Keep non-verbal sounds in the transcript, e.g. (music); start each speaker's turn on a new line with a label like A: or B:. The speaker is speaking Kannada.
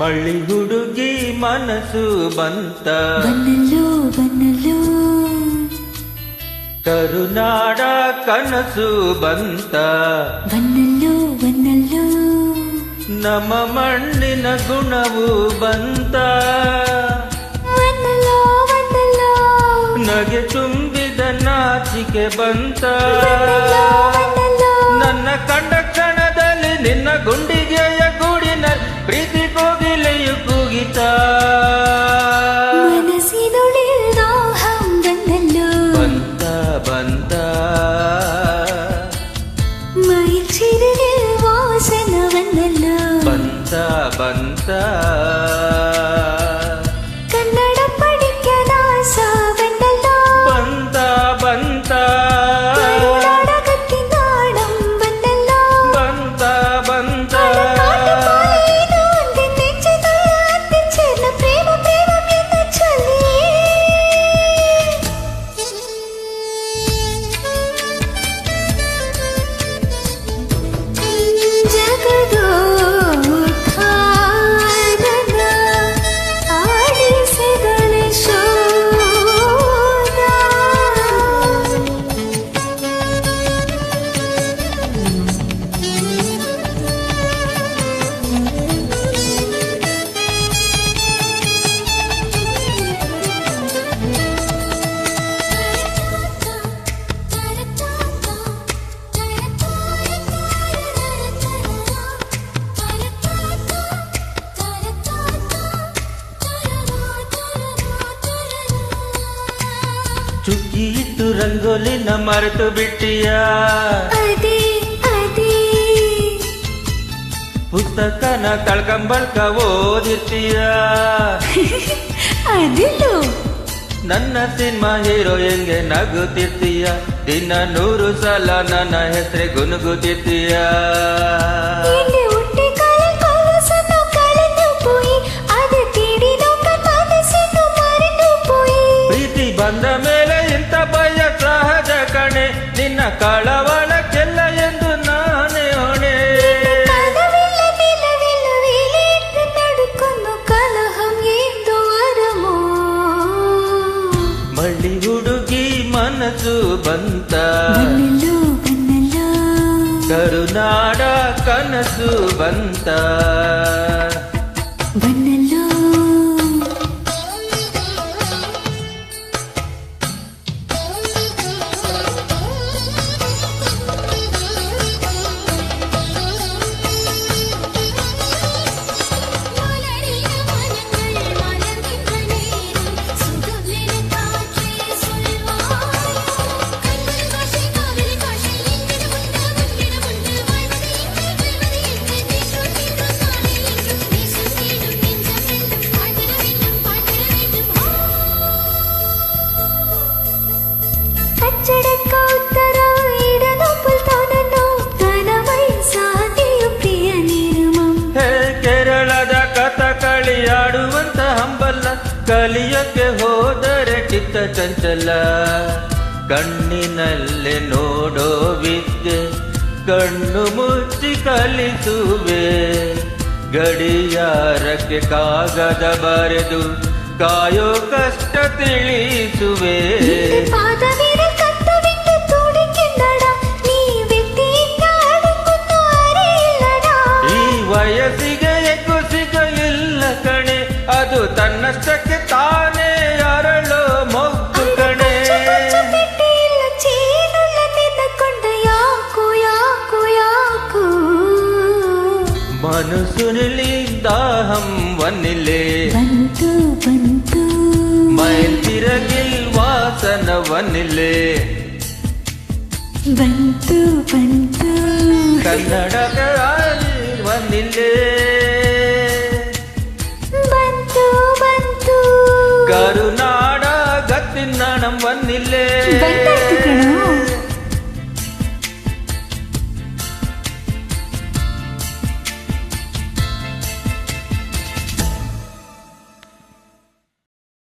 A: ಮಳ್ಳಿ ಹುಡುಗಿ ಮನಸ್ಸು ಬಂತ.
B: ಬನ್ನಲು ಬನ್ನಲು
A: ಕರುನಾಡ ಕನಸು ಬಂತ.
B: ಬನ್ನಲು ಬನ್ನಲು
A: ನಮ್ಮ ಮಣ್ಣಿನ ಗುಣವು ಬಂತ. ನಗೆ ತುಂಬಿದ ನಾಚಿಕೆ ಬಂತ. ಚುಕ್ಕಿ ಇಟ್ಟು ರಂಗೋಲಿನ ಮರೆತು ಬಿಟ್ಟಿಯ? ಪುಸ್ತಕನ ಕಳ್ಕಂಬಳ್ಕ ಓದಿರ್ತೀಯ? (laughs) ನನ್ನ ಸಿನಿಮಾ ಹೀರೋ ಹೆಂಗೆ ನಗುತ್ತಿರ್ತೀಯ? ದಿನ ನೂರು ಸಲ ನನ್ನ ಹೆಸರೇ ಗುನುಗುತ್ತಿರ್ತೀಯ? ಕಳವಳ ಕೆಲ್ಲ ಎಂದು ನಾನೇ ಹೊಣೆ ಬಳ್ಳಿ ಹುಡುಗಿ ಮನಸ್ಸು ಬಂತ ಕರುನಾಡ ಕನಸು ಬಂತ ಹಂಬಲ್ಲ ಕಲಿಯಕ್ಕೆ ಹೋದರೆ ಚಿತ್ತ ಚಂಚಲ. ಕಣ್ಣಿನಲ್ಲಿ ನೋಡೋ ವಿದ್ಯೆ, ಕಣ್ಣು ಮುಚ್ಚಿ ಕಲಿಸುವೆ. ಗಡಿಯಾರಕ್ಕೆ ಕಾಗದ ಬರೆದು ಕಾಯೋ ಕಷ್ಟ ತಿಳಿಸುವೆ. ದಾಹಂ ವನ್ನಿಲೆ
B: ಬಂತು ಬಂತು
A: ಮೈಲ್ ತಿರಗಿಲ್ ವಾಸನ ವನ್ನಿಲೆ
B: ಬಂತು ಬಂತು
A: ಕನ್ನಡ ವನ್ನಿಲೆ